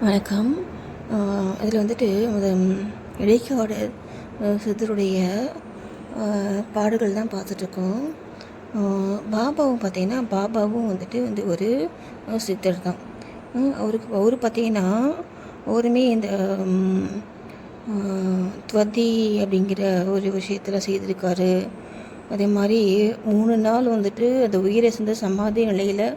வணக்கம். இதில் வந்துட்டு இடைக்காடு சித்தருடைய பாடுகள் தான் பார்த்துட்ருக்கோம். பாபாவும் பார்த்தீங்கன்னா பாபாவும் வந்துட்டு வந்து ஒரு சித்தர் தான். அவருக்கு அவர் பார்த்தீங்கன்னா அவருமே இந்த துவதி அப்படிங்கிற ஒரு விஷயத்தில் செய்திருக்காரு. அதே மாதிரி மூணு நாள் வந்துட்டு அந்த உயிரை சேர்ந்த சமாதி நிலையில்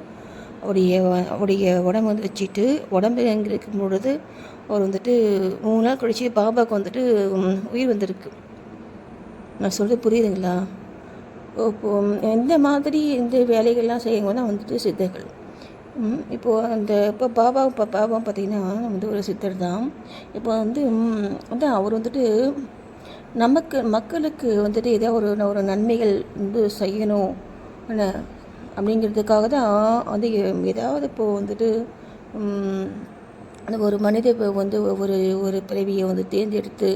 அவருடைய வ- அவருடைய உடம்பு வந்து வச்சுட்டு உடம்பு எங்கே இருக்கும் பொழுது அவர் வந்துட்டு மூணு நாள் கழிச்சு பாபாவுக்கு வந்துட்டு உயிர் வந்திருக்கு. நான் சொல்கிறது புரியுதுங்களா? இப்போ இந்த மாதிரி இந்த வேலைகள்லாம் செய்யவங்க தான் வந்துட்டு சித்தர்கள். இப்போது அந்த இப்போ பாபா இப்போ பாபா பார்த்தீங்கன்னா வந்து ஒரு சித்தர் தான். இப்போ வந்து வந்து அதான் அவர் வந்துட்டு நமக்கு மக்களுக்கு வந்துட்டு ஏதோ ஒரு ஒரு நன்மைகள் வந்து செய்யணும். என்ன? அப்படிங்கிறதுக்காக தான் வந்து எ- ஏதாவது இப்போது வந்துட்டு அந்த ஒரு மனித வந்து ஒரு ஒரு பிறவியை வந்து தேர்ந்தெடுத்து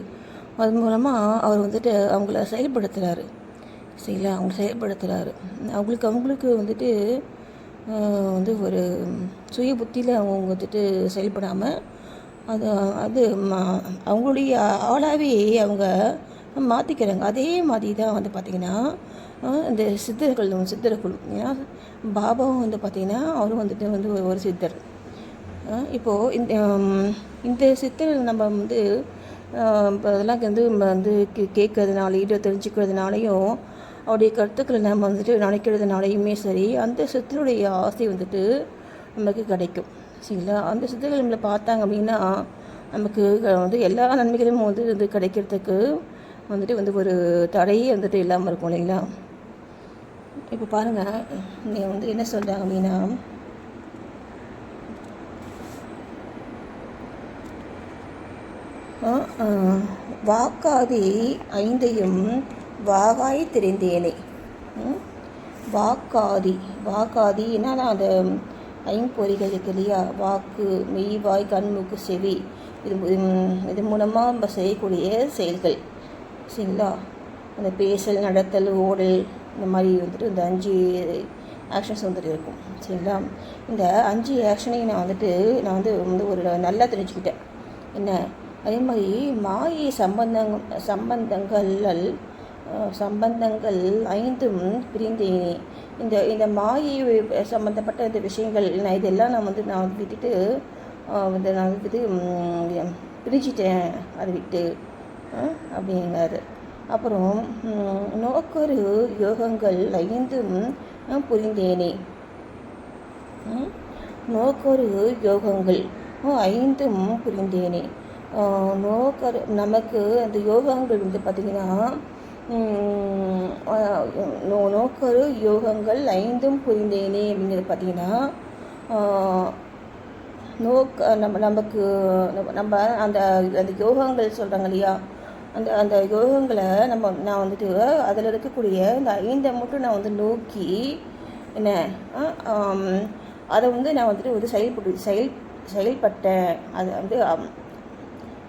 அது மூலமாக அவர் வந்துட்டு அவங்கள செயல்படுத்துகிறாரு சரிங்களா? அவங்க செயல்படுத்துகிறாரு அவங்களுக்கு அவங்களுக்கு வந்துட்டு வந்து ஒரு சுய புத்தியில் அவங்க வந்துட்டு செயல்படாமல் அது அது அவங்களுடைய ஆளாகவே அவங்க மாற்றிக்கிறாங்க அதே மாதிரி தான் வந்து பார்த்திங்கன்னா இந்த சித்தர்கள் சித்தர்கள் ஏன்னா பாபாவும் வந்து பார்த்திங்கன்னா அவரும் வந்துட்டு வந்து ஒரு- சித்தர். இப்போது இந்த இந்த சித்தர் நம்ம வந்து அஹ், அதெல்லாம் வந்து நம்ம வந்து கே கேட்கறதுனாலையும் தெரிஞ்சுக்கிறதுனாலையும் அவருடைய கருத்துக்களை நம்ம வந்துட்டு நினைக்கிறதுனாலையுமே சரி அந்த சித்தருடைய ஆசை வந்துட்டு நமக்கு கிடைக்கும். சரிங்களா? அந்த சித்தர்கள் நம்மளை பார்த்தாங்க அப்படின்னா நமக்கு வந்து எல்லா நன்மைகளும் வந்து வந்து கிடைக்கிறதுக்கு வந்துட்டு வந்து ஒரு தடையே வந்துட்டு இல்லாமல் இருக்கும் இல்லைங்களா? இப்போ பாருங்கள் நீங்கள் வந்து என்ன சொல்கிறாங்க அப்படின்னா வாக்காதி ஐந்தையும் வாகாய் தெரிந்தேனே. வாக்காதி வாக்காதி என்னன்னா அந்த ஐம்பொறிகள் இருக்கு இல்லையா? வாக்கு மெய் வாய் கண் மூக்கு செவி இது இது மூலமாக நம்ம செய்யக்கூடிய செயல்கள். சரிங்களா அந்த பேசல் நடத்தல் ஓடல் இந்த மாதிரி வந்துட்டு இந்த அஞ்சு ஆக்ஷன்ஸ் வந்துட்டு இருக்கும். சரிங்களா? இந்த அஞ்சு ஆக்ஷனையும் நான் வந்துட்டு நான் வந்து வந்து ஒரு நல்லா தெரிஞ்சுக்கிட்டேன். என்ன? அதே மாதிரி மாயை சம்பந்தங் சம்பந்தங்கள் சம்பந்தங்கள் ஐந்தும் பிரிந்தேனே. இந்த இந்த மாயை சம்பந்தப்பட்ட இந்த விஷயங்கள் நான் இதெல்லாம் நான் வந்து நான் விட்டுட்டு வந்து நான் வந்து பிரிஞ்சிட்டேன். அதை விட்டு அப்படிங்கிறாரு அப்புறம் நோக்கரு யோகங்கள் ஐந்தும் புரிந்தேனே. நோக்கரு நோக்கொரு யோகங்கள் ஐந்தும் புரிந்தேனே. நோக்கர் நமக்கு அந்த யோகங்கள் வந்து பார்த்திங்கன்னா நோக்கரு யோகங்கள் ஐந்தும் புரிந்தேனே அப்படிங்கிறது பார்த்திங்கன்னா நோக்க நம்ம நமக்கு நம்ம அந்த அந்த யோகங்கள் சொல்கிறாங்க இல்லையா? அந்த அந்த யோகங்களை நம்ம நான் வந்துட்டு அதில் இருக்கக்கூடிய இந்த ஐந்தை மட்டும் நான் வந்து நோக்கி என்ன அதை வந்து நான் வந்துட்டு ஒரு செயல்பட்டு செயல் செயல்பட்டேன். அது வந்து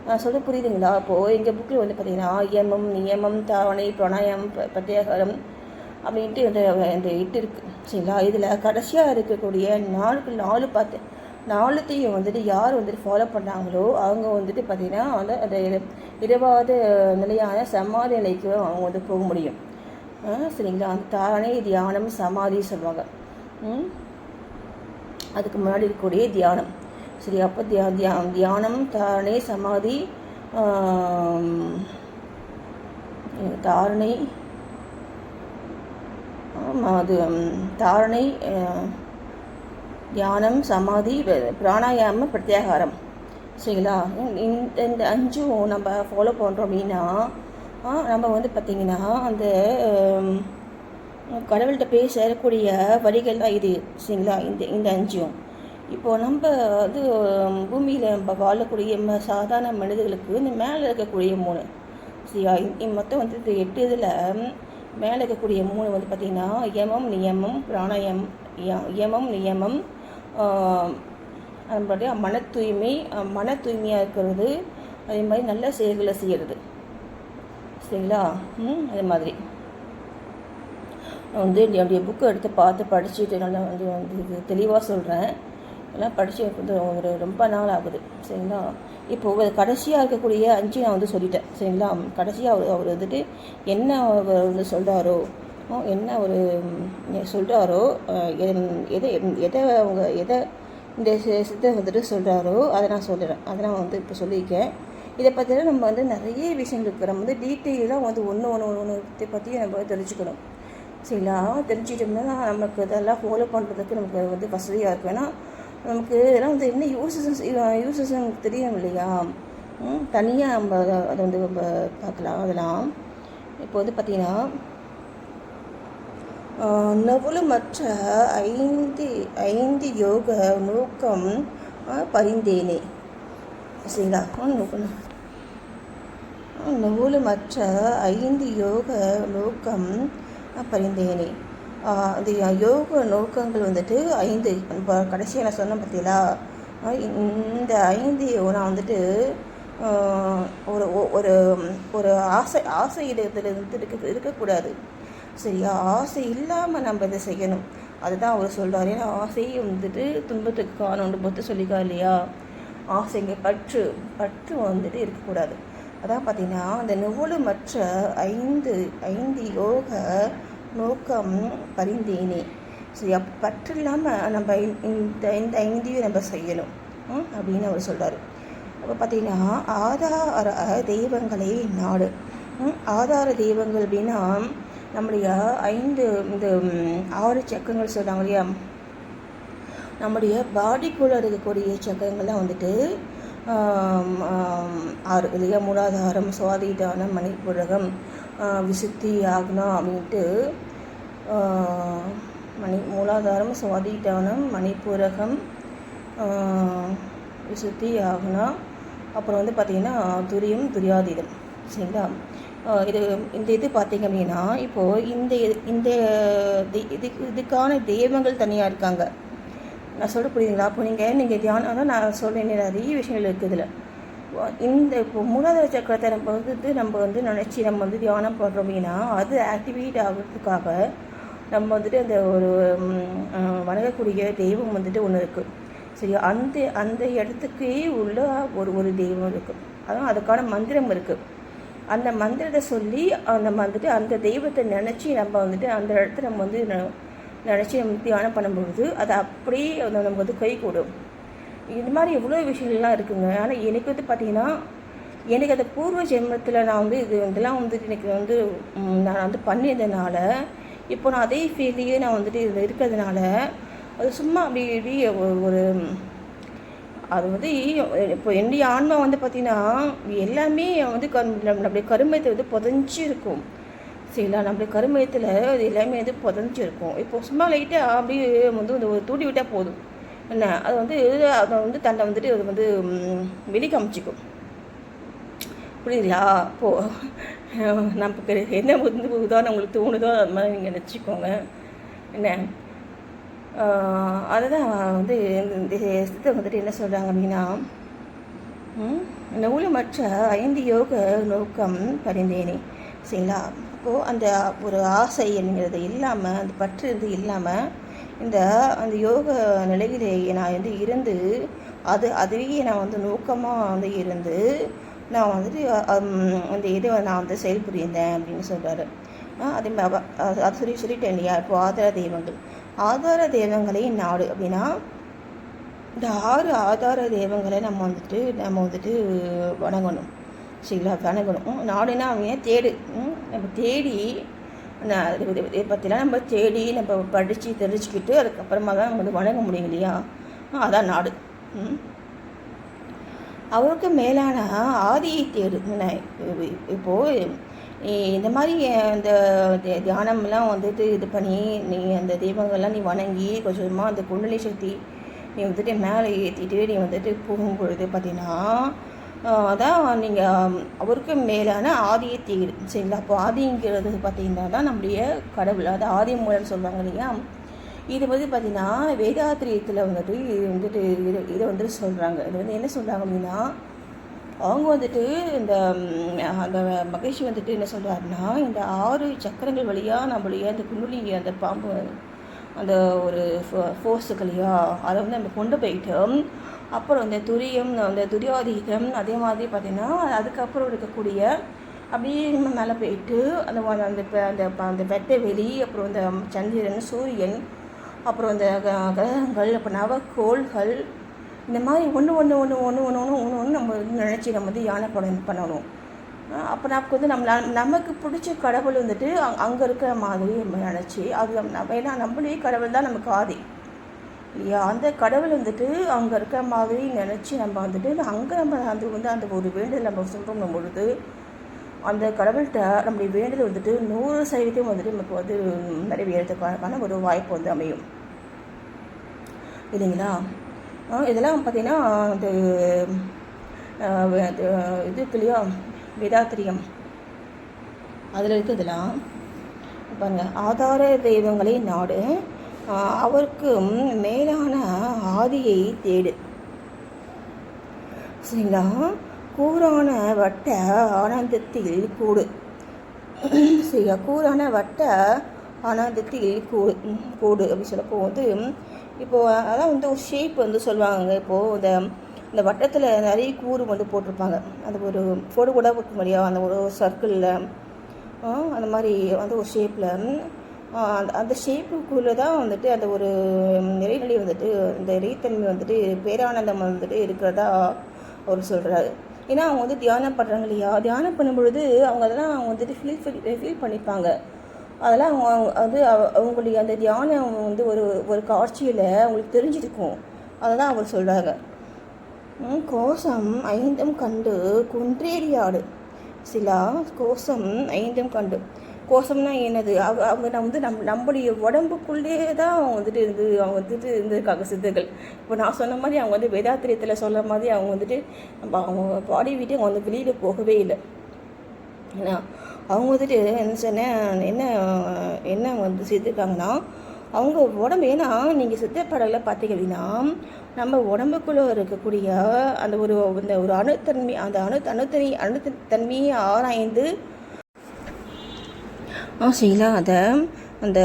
நான் சொல்ல புரியுதுங்களா? இப்போது எங்கள் புக்கில் வந்து பார்த்தீங்கன்னா யமம் நியமம் தாவணை பிரணாயம் ப- பிரத்யாகாரம் அப்படின்ட்டு இந்த இந்த இட்டு இருக்குது சரிங்களா? இதில் கடைசியாக இருக்கக்கூடிய நாலுக்கு நாலு பார்த்து நாலுத்தையும் வந்துட்டு யார் வந்துட்டு ஃபாலோ பண்ணாங்களோ அவங்க வந்துட்டு பார்த்திங்கன்னா அந்த அந்த இரவாவது நிலையான சமாதி நிலைக்கு அவங்க வந்து போக முடியும். சரிங்களா? அந்த தானே தியானம் சமாதி சொல்லுவாங்க. அதுக்கு முன்னாடி இருக்கக்கூடிய தியானம். சரி அப்போ தியா தியா தியானம் தாரணை சமாதி தாரணை அது தாரணை தியானம் சமாதி பிராணாயாமம் பிராணாயாம பிரத்யாகாரம். சரிங்களா? இந்த இந்த அஞ்சும் நம்ம ஃபாலோ பண்ணுறோம் அப்படின்னா நம்ம வந்து பார்த்திங்கன்னா அந்த கடவுள்கிட்ட போய் சேரக்கூடிய வரிகள் தான் இது. சரிங்களா? இந்த இந்த அஞ்சும். இப்போது நம்ம வந்து பூமியில் நம்ம வாழக்கூடிய ம சாதாரண மனிதர்களுக்கு இந்த மேலே இருக்கக்கூடிய மூணு. சரியா? மொத்தம் வந்து இது எட்டு இதில் மேலே இருக்கக்கூடிய மூணு வந்து பார்த்திங்கன்னா யமம் நியமம் பிராணாயம் யமம் நியமம் நம்மளுடைய மன தூய்மை மன தூய்மையாக இருக்கிறது. அதே மாதிரி நல்ல செயல்களை செய்கிறது சரிங்களா? ம் அதே மாதிரி. நான் வந்து என்னுடைய புக்கை எடுத்து பார்த்து படிச்சுட்டு நல்லா வந்து வந்து தெளிவாக சொல்கிறேன் எல்லாம் படித்து வந்து ஒரு ரொம்ப நாள் ஆகுது. சரிங்களா? இப்போ கடைசியாக இருக்கக்கூடிய அஞ்சு நான் வந்து சொல்லிட்டேன். சரிங்களா? கடைசியாக அவர் அவர் வந்துட்டு என்ன அவர் வந்து சொல்கிறாரோ என்ன ஒரு சொல்கிறாரோ எதை எதை அவங்க எதை இந்த சித்த வந்துட்டு சொல்கிறாரோ அதை நான் சொல்லிடுறேன் அதை நான் வந்து இப்போ சொல்லியிருக்கேன். இதை பற்றிலாம் நம்ம வந்து நிறைய விஷயங்கள் இருக்குது நம்ம வந்து டீட்டெயிலாக வந்து ஒன்று ஒன்று ஒன்று பற்றியும் நம்ம வந்து தெரிஞ்சுக்கணும். சரிங்களா தெரிஞ்சுக்கிட்டோம்னா நமக்கு இதெல்லாம் ஃபாலோ பண்ணுறதுக்கு நமக்கு வந்து வசதியாக இருக்கும். ஏன்னா நமக்கு இதெல்லாம் வந்து என்ன யூசஸ் யூசஸ் நமக்கு தெரியும் இல்லையா? தனியாக நம்ம அதை அதை வந்து நம்ம பார்க்கலாம். அதெல்லாம் இப்போ வந்து பார்த்திங்கன்னா நவலுமற்ற ஐந்து ஐந்து யோக நோக்கம் பரிந்தேனே. சரிங்களா? நோக்கணும். நூலுமற்ற ஐந்து யோக நோக்கம் பரிந்தேனே. அது யோக நோக்கங்கள் வந்துட்டு ஐந்து. இப்போ கடைசியாக நான் சொன்னேன் பார்த்தீங்களா இந்த ஐந்து நான் வந்துட்டு ஒரு ஒரு ஒரு ஆசை ஆசை இடத்துல இருந்து இருக்க இருக்கக்கூடாது. சரியா ஆசை இல்லாமல் நம்ம இதை செய்யணும். அதுதான் அவர் சொல்கிறார் ஏன்னா ஆசையை வந்துட்டு துன்பத்துக்கு காரணம்னு பொறுத்து சொல்லிக்கா இல்லையா? ஆசைங்க பற்று. பற்று வந்துட்டு இருக்கக்கூடாது. அதான் பார்த்தீங்கன்னா அந்த நுவலுமற்ற ஐந்து ஐந்து யோக நோக்கம் பரிந்தேனே. சரி அப்போ பற்று இல்லாமல் நம்ம இந்த- இந்த ஐந்தையும் நம்ம செய்யணும். அப்படின்னு அவர் சொல்கிறார் அப்போ பார்த்தீங்கன்னா ஆதார தெய்வங்களே நாடு. ஆதார தெய்வங்கள் அப்படின்னா நம்முடைய ஐந்து இந்த ஆறு சக்கரங்கள் சொல்கிறாங்க இல்லையா? நம்முடைய பாடிக்குள்ளே இருக்கக்கூடிய சக்கரங்கள்லாம் வந்துட்டு ஆறு இல்லையா? மூலாதாரம் சுவாதிதானம் மணிப்புரகம் விசுத்தி ஆக்னா அப்படின்ட்டு மணி மூலாதாரம் சுவாதிதானம் மணிப்புரகம் விசுத்தி ஆகுனா அப்புறம் வந்து பார்த்திங்கன்னா துரியம் துரியாதீதம் சரிங்களா? இது இந்த இது பார்த்தீங்க அப்படின்னா இப்போது இந்த இந்த இதுக்கு இதுக்கான தெய்வங்கள் தனியாக இருக்காங்க. நான் சொல்ல புரியுதுங்களா? அப்போ நீங்கள் நீங்கள் தியானம் தான் நான் சொல்கிறேன் நிறைய விஷயங்கள் இருக்குது இதில். இந்த இப்போ மூலாதார சக்கரத்தை நம்ம வந்து நம்ம வந்து நினச்சி நம்ம வந்து தியானம் பண்ணுறோம் அப்படின்னா அது ஆக்டிவேட் ஆகிறதுக்காக நம்ம வந்துட்டு அந்த ஒரு வணங்கக்கூடிய தெய்வம் வந்துட்டு ஒன்று இருக்குது சரி அந்த அந்த இடத்துக்கே உள்ள ஒரு ஒரு தெய்வம் இருக்குது அதான் அதுக்கான மந்திரம் இருக்குது அந்த மந்திரத்தை சொல்லி அந்த வந்துட்டு அந்த தெய்வத்தை நினச்சி நம்ம வந்துட்டு அந்த இடத்த நம்ம வந்து நினச்சி நம்ம தியானம் பண்ணும்பொழுது அது அப்படியே வந்து நமக்கு வந்து கை கூடும். இது மாதிரி எவ்வளோ விஷயங்கள்லாம் இருக்குங்க. ஆனால் எனக்கு வந்து பார்த்தீங்கன்னா எனக்கு அந்த பூர்வ ஜென்மத்தில் நான் வந்து இது இதெல்லாம் வந்துட்டு எனக்கு வந்து நான் வந்து பண்ணியிருந்தனால இப்போ நான் அதே ஃபீல்டையே நான் வந்துட்டு இதில் இருக்கிறதுனால அது சும்மா அப்படி இப்படி ஒரு அது வந்து இப்போ என்னுடைய ஆன்மா வந்து பார்த்திங்கன்னா எல்லாமே வந்து கரு நம்மளுடைய கருமயத்தை வந்து புதஞ்சி இருக்கும் சரிங்களா நம்மளுடைய கருமயத்தில் அது எல்லாமே வந்து புதஞ்சி இருக்கும் இப்போ சும்மா லைட்டாக அப்படியே வந்து இந்த ஒரு தூண்டி விட்டால் போதும். என்ன? அது வந்து அதை வந்து தன்னை வந்துட்டு அது வந்து வெளி காமிச்சிக்கும் புரியுதுங்களா? அப்போது நமக்கு என்ன வந்து உதாரணம் உங்களுக்கு தோணுதோ அது மாதிரி நீங்கள் நினச்சிக்கோங்க. என்ன? அதுதான் வந்து இந்த வந்துட்டு என்ன சொல்கிறாங்க அப்படின்னா நூலமற்ற ஐந்து யோக நோக்கம் பரிந்தேனே. சரிங்களா? அப்போது அந்த ஒரு ஆசை என்கிறது இல்லாமல் அந்த பற்று இது இல்லாமல் இந்த அந்த யோக நிலையிலேயே நான் வந்து இருந்து அது அதுவே நான் வந்து நோக்கமாக வந்து இருந்து நான் வந்துட்டு அந்த இதை நான் வந்து செயல்புரிந்தேன் அப்படின்னு சொல்கிறாரு அதே மாதிரி அது சொல்லி சொல்லிட்டேன் இல்லையா? இப்போ ஆதார தெய்வங்கள் ஆதார தெய்வங்களை நாடு அப்படின்னா இந்த ஆறு ஆதார தெய்வங்களை நம்ம வந்துட்டு நம்ம வந்துட்டு வணங்கணும். சரிங்களா? வணங்கணும். நாடுனா அவங்க தேடு? நம்ம தேடி இதை பற்றிலாம் நம்ம தேடி நம்ம படித்து தெரிஞ்சுக்கிட்டு அதுக்கப்புறமா தான் நம்ம வந்து வணங்க முடியும் இல்லையா? அதான் நாடு. அவருக்கு மேலான ஆதியை தேடு. என்ன, இந்த மாதிரி அந்த தியானம்லாம் வந்துட்டு இது பண்ணி நீ அந்த தெய்வங்கள்லாம் நீ வணங்கி கொஞ்சமாக அந்த குண்டலி சக்தி நீ வந்துட்டு மேலே ஏற்றிட்டு நீ வந்துட்டு போகும்பொழுது பார்த்தீங்கன்னா அதான் நீங்கள் அவருக்கும் மேலான ஆதியை தீர் சரிங்களா? அப்போ ஆதிங்கிறது பார்த்தீங்கன்னா தான் நம்முடைய கடவுள். அது ஆதி மூலம் சொல்லுவாங்க இல்லையா? இது வந்து பார்த்தீங்கன்னா வேதாத்திரியத்தில் வந்துட்டு இது வந்துட்டு இது இதை வந்துட்டு சொல்கிறாங்க இது வந்து என்ன சொல்கிறாங்க அப்படின்னா அவங்க வந்துட்டு இந்த அந்த மகிழ்ச்சி வந்துட்டு என்ன சொல்கிறாருன்னா இந்த ஆறு சக்கரங்கள் வழியாக நம்மளுடைய அந்த குண்டுலி அந்த பாம்பு அந்த ஒரு ஃபோர்ஸுக்கு இல்லையா? அதை வந்து நம்ம கொண்டு போயிட்டு அப்புறம் இந்த துரியம் அந்த துரியாதீதம் அதே மாதிரி பார்த்திங்கன்னா அதுக்கப்புறம் இருக்கக்கூடிய அப்படியே நம்ம மேலே போயிட்டு அந்த அந்த இப்போ அந்த அந்த வெட்ட வெளி அப்புறம் இந்த சந்திரன் சூரியன் அப்புறம் இந்த கிரகங்கள் அப்புறம் நவக்கோள்கள் இந்த மாதிரி ஒன்று ஒன்று ஒன்று ஒன்று ஒன்று ஒன்று ஒன்று ஒன்று நம்ம வந்து நினச்சி நம்ம வந்து யானை படம் பண்ணணும். அப்போ நமக்கு வந்து நம்ம நமக்கு பிடிச்ச கடவுள் வந்துட்டு அங் அங்கே இருக்கிற மாதிரி நம்ம நினச்சி அது நம்ம ஏன்னா நம்மளே கடவுள் தான் நமக்கு ஆதி. இல்லையா? அந்த கடவுள் வந்துட்டு அங்கே இருக்கிற மாதிரி நினச்சி நம்ம வந்துட்டு அங்கே நம்ம அது வந்து அந்த ஒரு வேண்டுதல் நம்ம சொல்கிறோம் பொழுது அந்த கடவுள்கிட்ட நம்முடைய வேண்டுதல் வந்துட்டு நூறு சதவீதம் வந்துட்டு நமக்கு வந்து நிறைவேறதுக்கான ஒரு வாய்ப்பு வந்து அமையும். இல்லைங்களா? இதெல்லாம் பார்த்தீங்கன்னா அந்த அது, இது இருக்கு இல்லையா? வேதாத்திரியம். அதில் இருக்குதுலாம் பாருங்க ஆதார தெய்வங்களை நாடு. அவருக்கும் மேலான ஆதியை தேடு. சரிங்களா? கூரான வட்ட ஆனந்தத்தில் கூடு. சரியா? கூரான வட்ட ஆனந்தத்தில் கூடு. கூடு அப்படி சொல்லப்போ வந்து இப்போது அதான் வந்து ஒரு ஷேப் வந்து சொல்லுவாங்க. இப்போது இந்த இந்த வட்டத்தில் நிறைய கூறு வந்து போட்டிருப்பாங்க. அது ஒரு பொடு கூட போட்டு இல்லையா அந்த ஒரு சர்க்கிளில் அந்த மாதிரி வந்து ஒரு ஷேப்பில் அந்த அந்த ஷேப்புக்குள்ளே தான் வந்துட்டு அந்த ஒரு நிறைநிலை வந்துட்டு இந்த இறைத்தன்மை வந்துட்டு பேரானந்தம் வந்துட்டு இருக்கிறதா அவர் சொல்கிறாரு ஏன்னா அவங்க வந்து தியானம் பண்ணுறாங்க இல்லையா? தியானம் பண்ணும் பொழுது அவங்க அதெல்லாம் அவங்க வந்துட்டு ஃபீல் ஃபீல் பண்ணிப்பாங்க. அதெல்லாம் அவங்க அவங்க அது அவ- அவங்களுடைய அந்த தியானம் வந்து ஒரு ஒரு காட்சியில் அவங்களுக்கு தெரிஞ்சிருக்கும். அதை தான் அவர் சொல்கிறாங்க கோஷம் கோசம் ஐந்தும் கண்டு குன்றேறியாடு. சிலா கோசம் ஐந்தும் கண்டு. கோசம்னா என்னது? அவ அவங்க நம்ம வந்து நம் நம்முடைய உடம்புக்குள்ளே தான் அவங்க வந்துட்டு இருந்து அவங்க வந்துட்டு இருந்திருக்காங்க சித்தர்கள். இப்போ நான் சொன்ன மாதிரி அவங்க வந்து வேதாத்திரியத்தில் சொல்ல மாதிரி அவங்க வந்துட்டு நம்ம அவங்க பாடி விட்டு அவங்க வந்து வெளியில் போகவே இல்லை. ஏன்னா அவங்க வந்துட்டு என்ன சொன்னேன் என்ன என்ன வந்து செய்திருக்காங்கன்னா அவங்க உடம்பு ஏன்னா நீங்கள் சித்தப்படலில் பார்த்தீங்கன்னா நம்ம உடம்புக்குள்ளே இருக்கக்கூடிய அந்த ஒரு இந்த ஒரு அணுத்தன்மை அந்த அணு அணுத்தனி அணுத்தன்மையை ஆராய்ந்து ஆ அதை அந்த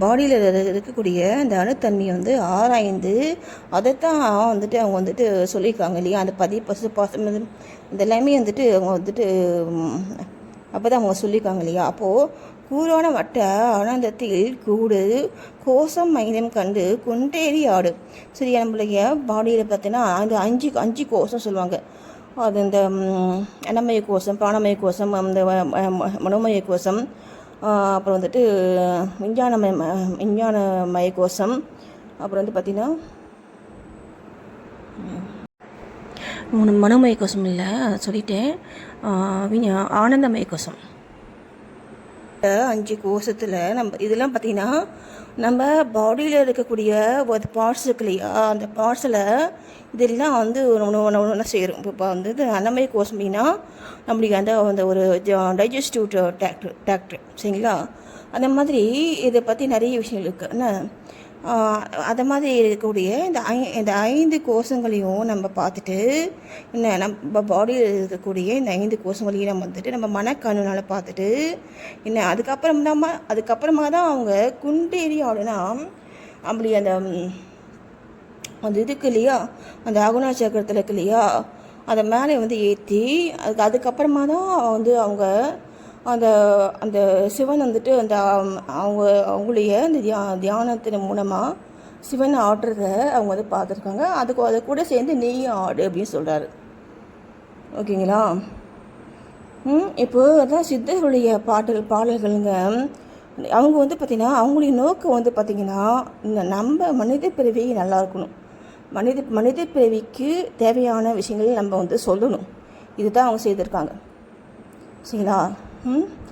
பாடியில் இருக்கக்கூடிய அந்த அணுத்தன்மையை வந்து ஆராய்ந்து அதைத்தான் வந்துட்டு அவங்க வந்துட்டு சொல்லியிருக்காங்க இல்லையா? அந்த பதிவு பசு பாசம் இதெல்லாமே எல்லாமே வந்துட்டு அவங்க வந்துட்டு அப்போ தான் அவங்க சொல்லியிருக்காங்க இல்லையா? அப்போது கூரான வட்ட ஆனந்தத்தில் கூடு கோசம் மைதம் கண்டு கொண்டேறி ஆடு. சரியா நம்மளுடைய பாடியில் பார்த்தீங்கன்னா அந்த அஞ்சு அஞ்சு கோசம் சொல்லுவாங்க. அது இந்த அன்னமய கோஷம் பிராணமய கோஷம் அந்த ம- மனோமய கோஷம் அப்புறம் வந்துட்டு விஞ்ஞானமய ம- விஞ்ஞானமய கோஷம் அப்புறம் வந்து பார்த்திங்கன்னா மனோமய கோஷம் இல்லை அதை சொல்லிட்டேன். ஆனந்தமய கோஷம். அஞ்சு கோஷத்தில் நம்ம இதெல்லாம் பார்த்தீங்கன்னா நம்ம பாடியில் இருக்கக்கூடிய ஒரு பார்ட்ஸ் இருக்கு இல்லையா அந்த பார்ட்ஸில் இதெல்லாம் வந்து ஒன்று ஒன்று ஒன்று சேரும். இப்போ வந்து இது அன்னமய கோஷம் அப்படின்னா நம்மளுக்கு அந்த அந்த ஒரு டைஜஸ்டிவ் டாக்டர் டாக்டர் சரிங்களா? அந்த மாதிரி இதை பற்றி நிறைய விஷயங்கள் இருக்குது என்ன? அதை மாதிரி இருக்கக்கூடிய இந்த ஐ இந்த ஐந்து கோஷங்களையும் நம்ம பார்த்துட்டு என்ன நம்ம பாடியில் இருக்கக்கூடிய இந்த ஐந்து கோஷங்களையும் நம்ம வந்துட்டு நம்ம மனக்கண்ணுனால் பார்த்துட்டு என்ன அதுக்கப்புறம் நம்ம அதுக்கப்புறமா தான் அவங்க குண்டேறி ஆடுனா அப்படி அந்த அந்த இதுக்கு இல்லையா அந்த அகுணா சக்கரத்தில் இருக்கு இல்லையா அதை மேலே வந்து ஏற்றி அதுக்கு அதுக்கப்புறமா தான் வந்து அவங்க அந்த அந்த சிவன் வந்துட்டு அந்த அவங்க அவங்களுடைய அந்த தியா தியானத்தின் மூலமாக சிவன் ஆடுறத அவங்க வந்து பார்த்துருக்காங்க. அதுக்கு அதை கூட சேர்ந்து நீயும் ஆடு அப்படின்னு சொல்கிறாரு ஓகேங்களா? இப்போ அதான் சித்தர்களுடைய பாடல் பாடல்களுங்க. அவங்க வந்து பார்த்திங்கன்னா அவங்களுடைய நோக்கம் வந்து பார்த்திங்கன்னா இந்த நம்ம மனித பிறவி நல்லா இருக்கணும். மனித மனித பிறவிக்கு தேவையான விஷயங்கள் நம்ம வந்து சொல்லணும். இதுதான் அவங்க செய்திருக்காங்க. சரிங்களா? Hmm?